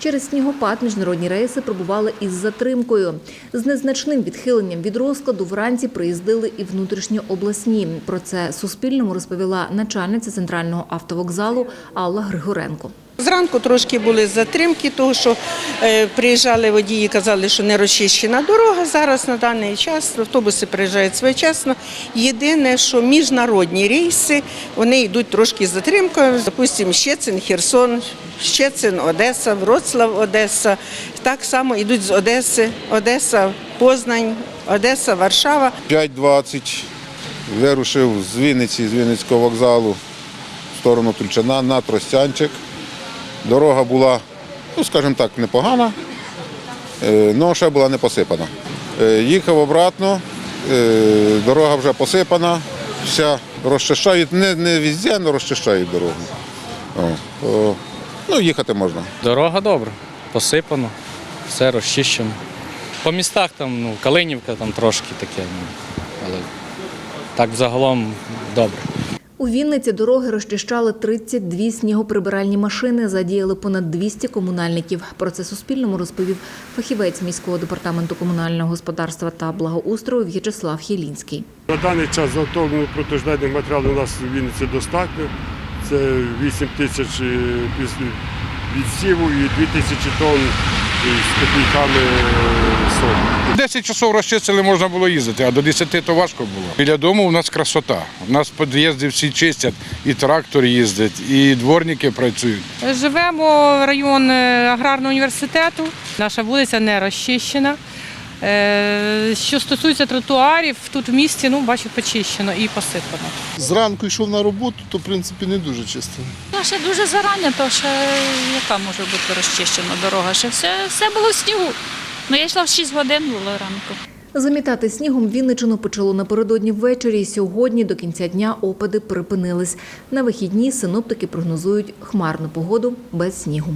Через снігопад міжнародні рейси пробували із затримкою. З незначним відхиленням від розкладу вранці приїздили і внутрішньообласні. Про це Суспільному розповіла начальниця центрального автовокзалу Алла Григоренко. Зранку трошки були затримки, тому що е, приїжджали водії, казали, що не розчищена дорога. Зараз на даний час автобуси приїжджають своєчасно. Єдине, що міжнародні рейси вони йдуть трошки з затримкою. Допустимо, Щецин, Херсон, Щецин, Одеса, Вроцлав, Одеса. Так само йдуть з Одеси, Одеса, Познань, Одеса, Варшава. 5.20 вирушив з Вінниці, з Вінницького вокзалу в сторону Тульчина на Тростянчик. Дорога була, ну скажімо так, непогана, але ще була не посипана. Е, Їхав обратно, е, дорога вже посипана, вся розчищають, не, не везде, але розчищають дорогу. Ну, їхати можна. Дорога добра, посипано, все розчищено. По містах там, ну, Калинівка там трошки таке, ну, але так взагалом добре. У Вінниці дороги розчищали 32 снігоприбиральні машини, задіяли понад 200 комунальників. Про це Суспільному розповів фахівець міського департаменту комунального господарства та благоустрою В'ячеслав Хілінський. На даний час заготовлених протижденних матеріалів у нас в Вінниці достатньо. Це 8 тисяч е, відсіву і 2 тисячі тонн з копійками е, солі. 10 часов розчистили, можна було їздити, а до 10 то важко було. Біля дому у нас красота. У нас під'їзди всі чистять, і трактор їздить, і дворники працюють. Живемо в район е, аграрного університету. Наша вулиця не розчищена. Е, Що стосується тротуарів, тут в місті, ну, бачу, почищено і посипано. Зранку йшов на роботу, то в принципі не дуже чисто. Ну, ще дуже зарані, то ще яка може бути розчищена дорога? Ще все, все було в снігу. Ну, я йшла в 6 годин було ранку. Замітати снігом Вінничину почало напередодні ввечері. Сьогодні до кінця дня опади припинились. На вихідні синоптики прогнозують хмарну погоду без снігу.